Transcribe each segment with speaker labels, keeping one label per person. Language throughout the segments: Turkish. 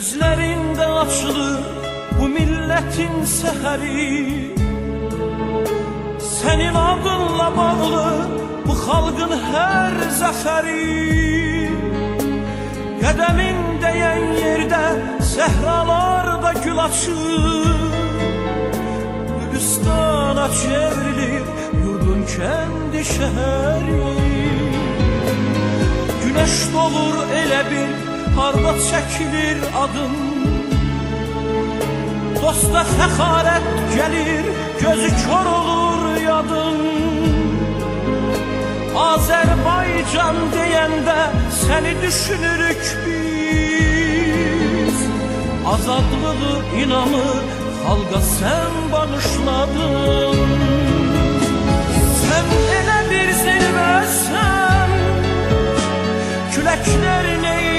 Speaker 1: Gözlerinde açılır bu milletin seheri. Senin adınla bağlı bu halkın her zaferi. Qədemin değen yerde sehralarda gül açır. Gülistana çevrilir yurdun kendi şehri. Güneş dolur elə bir harda çəkilir adın Dosta fəxarət gəlir, gözü kör olur yadın. Azərbaycan deyəndə səni düşünürük biz. Azadlığı inamı xalqa sən bağışladın. Sən elə bir zirvəsən Küləklər neyləyəcək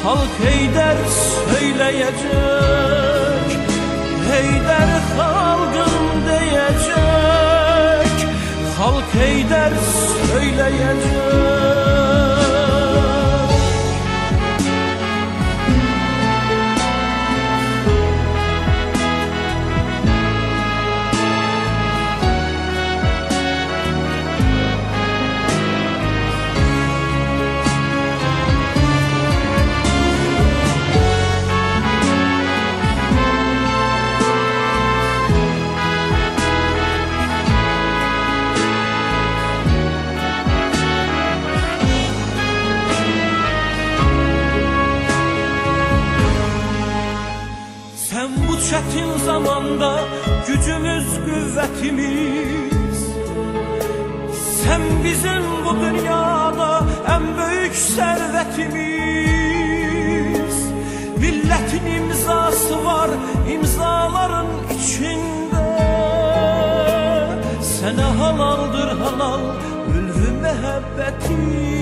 Speaker 1: Halk Heydər söyləyəcək Heydər xalqım deyəcək Halk Heydər söyləyəcək bu çetin zamanda gücümüz, kuvvetimiz. Sen bizim bu dünyada en büyük servetimiz. Milletin imzası var imzaların içinde. Sana halaldır halal ülvü mehabbetimiz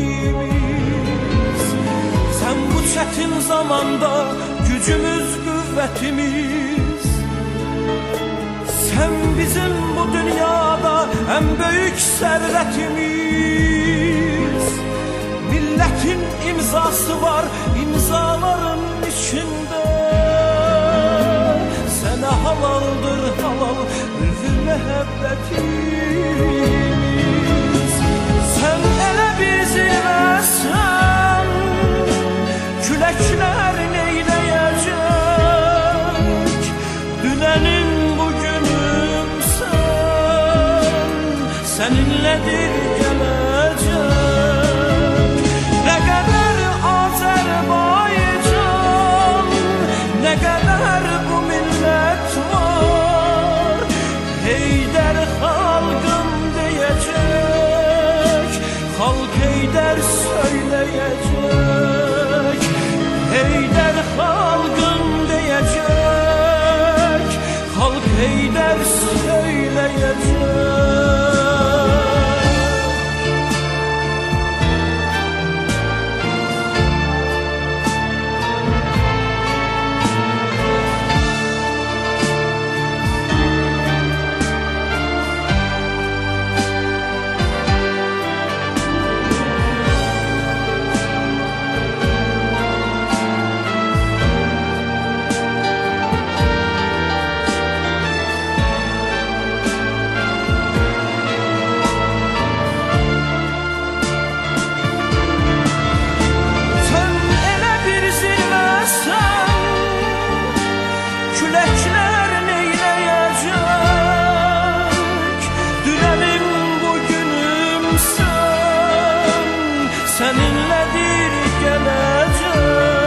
Speaker 1: Sen bu çetin zamanda gücümüz, kuvvetimiz Sen bizim bu dünyada en büyük servetimiz. Milletin imzası var imzaların içinde. Sana halaldır halal ülfü mehabbetimiz Səninlədir gələcək Nə qədər Azərbaycan Nə qədər bu millət var. Heydər xalqım deyəcək Xalq Heydər söyləyəcək Heydər xalqım deyəcək Səninlədir gələcək